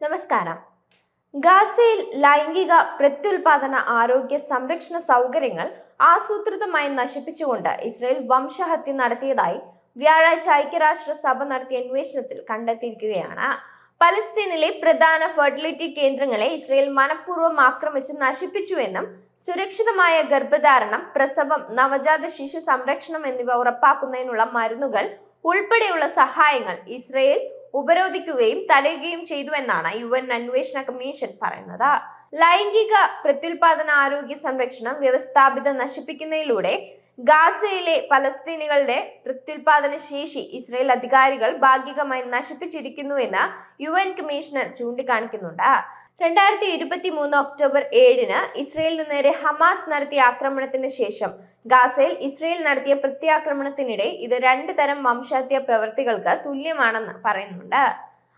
നമസ്കാരം. ഗാസയിൽ ലൈംഗിക പ്രത്യുൽപാദന ആരോഗ്യ സംരക്ഷണ സൗകര്യങ്ങൾ ആസൂത്രിതമായി നശിപ്പിച്ചുകൊണ്ട് ഇസ്രായേൽ വംശഹത്യ നടത്തിയതായി വ്യാഴാഴ്ച ഐക്യരാഷ്ട്ര സഭ നടത്തിയ അന്വേഷണത്തിൽ കണ്ടെത്തിയിരിക്കുകയാണ്. പലസ്തീനിലെ പ്രധാന ഫെർട്ടിലിറ്റി കേന്ദ്രങ്ങളെ ഇസ്രയേൽ മനഃപൂർവം ആക്രമിച്ച് നശിപ്പിച്ചുവെന്നും സുരക്ഷിതമായ ഗർഭധാരണം പ്രസവം നവജാത ശിശു സംരക്ഷണം എന്നിവ ഉറപ്പാക്കുന്നതിനുള്ള മരുന്നുകൾ ഉൾപ്പെടെയുള്ള സഹായങ്ങൾ ഇസ്രയേൽ ഉപരോധിക്കുകയും തടയുകയും ചെയ്തുവെന്നാണ് യു എൻ അന്വേഷണ കമ്മീഷൻ പറയുന്നത്. ലൈംഗിക പ്രത്യുൽപാദന ആരോഗ്യ സംരക്ഷണം വ്യവസ്ഥാപിത നശിപ്പിക്കുന്നതിലൂടെ ഗാസയിലെ പലസ്തീനികളുടെ പ്രത്യുൽപാദന ശേഷി ഇസ്രയേൽ അധികാരികൾ ഭാഗികമായി നശിപ്പിച്ചിരിക്കുന്നുവെന്ന് യു എൻ കമ്മീഷണർ ചൂണ്ടിക്കാണിക്കുന്നുണ്ട്. രണ്ടായിരത്തി ഇരുപത്തി മൂന്ന് ഒക്ടോബർ ഏഴിന് ഇസ്രയേലിന് നേരെ ഹമാസ് നടത്തിയ ആക്രമണത്തിന് ശേഷം ഗാസയിൽ ഇസ്രയേൽ നടത്തിയ പ്രത്യാക്രമണത്തിനിടെ ഇത് രണ്ട് തരം വംശഹത്യ പ്രവൃത്തികൾക്ക് തുല്യമാണെന്ന് പറയുന്നുണ്ട്.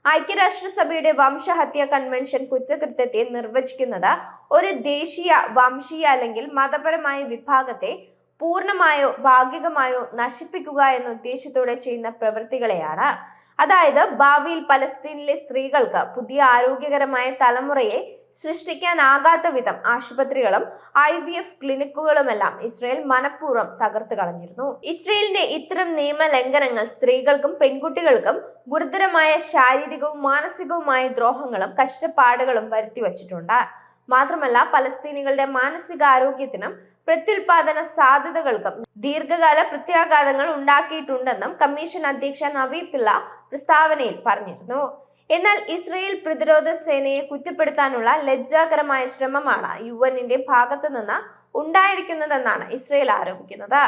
ഐക്യരാഷ്ട്രസഭയുടെ വംശഹത്യ കൺവെൻഷൻ കുറ്റകൃത്യത്തെ നിർവചിക്കുന്നത് ഒരു ദേശീയ വംശീയ അല്ലെങ്കിൽ മതപരമായ വിഭാഗത്തെ പൂർണമായോ ഭാഗികമായോ നശിപ്പിക്കുക എന്ന ഉദ്ദേശത്തോടെ ചെയ്യുന്ന പ്രവൃത്തികളെയാണ്. അതായത് ഭാവിയിൽ പലസ്തീനിലെ സ്ത്രീകൾക്ക് പുതിയ ആരോഗ്യകരമായ തലമുറയെ സൃഷ്ടിക്കാനാകാത്ത വിധം ആശുപത്രികളും ഐ വി എഫ് ക്ലിനിക്കുകളുമെല്ലാം ഇസ്രയേൽ മനഃപൂർവം തകർത്തു കളഞ്ഞിരുന്നു. ഇസ്രയേലിന്റെ ഇത്തരം നിയമ ലംഘനങ്ങൾ സ്ത്രീകൾക്കും പെൺകുട്ടികൾക്കും ഗുരുതരമായ ശാരീരികവും മാനസികവുമായ ദ്രോഹങ്ങളും കഷ്ടപ്പാടുകളും വരുത്തിവച്ചിട്ടുണ്ട്. മാത്രമല്ല പലസ്തീനികളുടെ മാനസികാരോഗ്യത്തിനും പ്രത്യുൽപാദന സാധ്യതകൾക്കും ദീർഘകാല പ്രത്യാഘാതങ്ങൾ ഉണ്ടാക്കിയിട്ടുണ്ടെന്നും കമ്മീഷൻ അധ്യക്ഷ നവീ പിള്ള പ്രസ്താവനയിൽ പറഞ്ഞിരുന്നു. എന്നാൽ ഇസ്രയേൽ പ്രതിരോധ സേനയെ കുറ്റപ്പെടുത്താനുള്ള ലജ്ജാകരമായ ശ്രമമാണ് യു എന്നിന്റെ ഭാഗത്തു നിന്ന് ഉണ്ടായിരിക്കുന്നതെന്നാണ് ഇസ്രയേൽ ആരോപിക്കുന്നത്.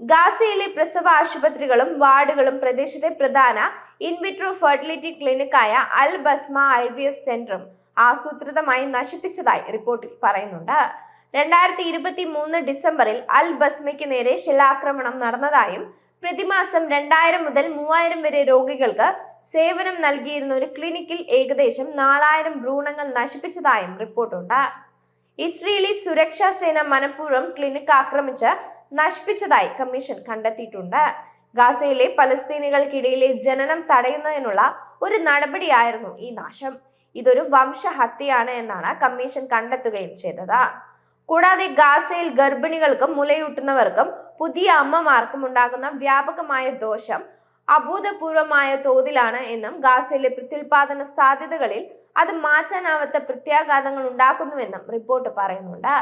ഗാസയിലെ പ്രസവ ആശുപത്രികളും വാർഡുകളും പ്രദേശത്തെ പ്രധാന in vitro fertility ക്ലിനിക്കായ Al Basma I V F സെന്ററും ആസൂത്രിതമായി നശിപ്പിച്ചതായി റിപ്പോർട്ടിൽ പറയുന്നുണ്ട്. രണ്ടായിരത്തി ഇരുപത്തി മൂന്ന് ഡിസംബറിൽ അൽ ബസ്മയ്ക്ക് നേരെ ശിലാക്രമണം നടന്നതായും പ്രതിമാസം രണ്ടായിരം മുതൽ മൂവായിരം വരെ രോഗികൾക്ക് സേവനം നൽകിയിരുന്ന ഒരു ക്ലിനിക്കിൽ ഏകദേശം നാലായിരം ഭ്രൂണങ്ങൾ നശിപ്പിച്ചതായും റിപ്പോർട്ടുണ്ട്. ഇസ്രയേലി സുരക്ഷാ സേന മനഃപൂർവം ക്ലിനിക്ക് ആക്രമിച്ച് നശിപ്പിച്ചതായി കമ്മീഷൻ കണ്ടെത്തിയിട്ടുണ്ട്. ഗാസയിലെ പലസ്തീനികൾക്കിടയിലെ ജനനം തടയുന്നതിനുള്ള ഒരു നടപടിയായിരുന്നു ഈ നാശം. ഇതൊരു വംശഹത്യയാണ് എന്നാണ് കമ്മീഷൻ കണ്ടെത്തുകയും ചെയ്തത്. കൂടാതെ ഗാസയിൽ ഗർഭിണികൾക്കും മുലയൂട്ടുന്നവർക്കും പുതിയ അമ്മമാർക്കും ഉണ്ടാകുന്ന വ്യാപകമായ ദോഷം അഭൂതപൂർവമായ തോതിലാണ് എന്നും ഗാസയിലെ പ്രത്യുൽപാദന സാധ്യതകളിൽ അത് മാറ്റാനാവാത്ത പ്രത്യാഘാതങ്ങൾ ഉണ്ടാക്കുന്നുവെന്നും റിപ്പോർട്ട് പറയുന്നുണ്ട്.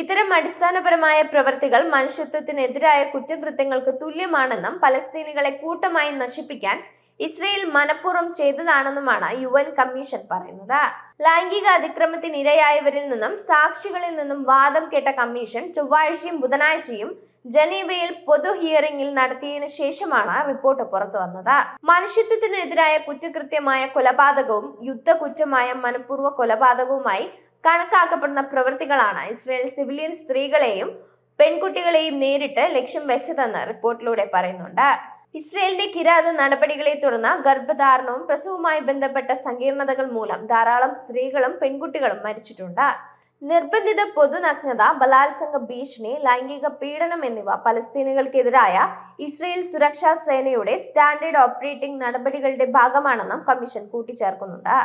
ഇത്തരം അടിസ്ഥാനപരമായ പ്രവൃത്തികൾ മനുഷ്യത്വത്തിനെതിരായ കുറ്റകൃത്യങ്ങൾക്ക് തുല്യമാണെന്നും പലസ്തീനികളെ കൂട്ടമായി നശിപ്പിക്കാൻ ഇസ്രയേൽ മനഃപൂർവം ചെയ്തതാണെന്നുമാണ് യു എൻ കമ്മീഷൻ പറയുന്നത്. ലൈംഗിക അതിക്രമത്തിനിരയായവരിൽ നിന്നും സാക്ഷികളിൽ നിന്നും വാദം കേട്ട കമ്മീഷൻ ചൊവ്വാഴ്ചയും ബുധനാഴ്ചയും ജനീവയിൽ പൊതു ഹിയറിംഗിൽ നടത്തിയതിനു ശേഷമാണ് റിപ്പോർട്ട് പുറത്തു വന്നത്. മനുഷ്യത്വത്തിനെതിരായ കുറ്റകൃത്യമായ കൊലപാതകവും യുദ്ധകുറ്റമായ മനഃപൂർവ കൊലപാതകവുമായി കണക്കാക്കപ്പെടുന്ന പ്രവൃത്തികളാണ് ഇസ്രയേൽ സിവിലിയൻ സ്ത്രീകളെയും പെൺകുട്ടികളെയും നേരിട്ട് ലക്ഷ്യം വെച്ചതെന്ന് റിപ്പോർട്ടിലൂടെ പറയുന്നുണ്ട്. ഇസ്രയേലിന്റെ കിരാത നടപടികളെ തുടർന്ന് ഗർഭധാരണവും പ്രസവവുമായി ബന്ധപ്പെട്ട സങ്കീർണതകൾ മൂലം ധാരാളം സ്ത്രീകളും പെൺകുട്ടികളും മരിച്ചിട്ടുണ്ട്. നിർബന്ധിത പൊതുനഗ്നത ബലാത്സംഗ ഭീഷണി ലൈംഗിക പീഡനം എന്നിവ പലസ്തീനുകൾക്കെതിരായ ഇസ്രയേൽ സുരക്ഷാ സേനയുടെ സ്റ്റാൻഡേർഡ് ഓപ്പറേറ്റിംഗ് നടപടികളുടെ ഭാഗമാണെന്നും കമ്മീഷൻ കൂട്ടിച്ചേർക്കുന്നുണ്ട്.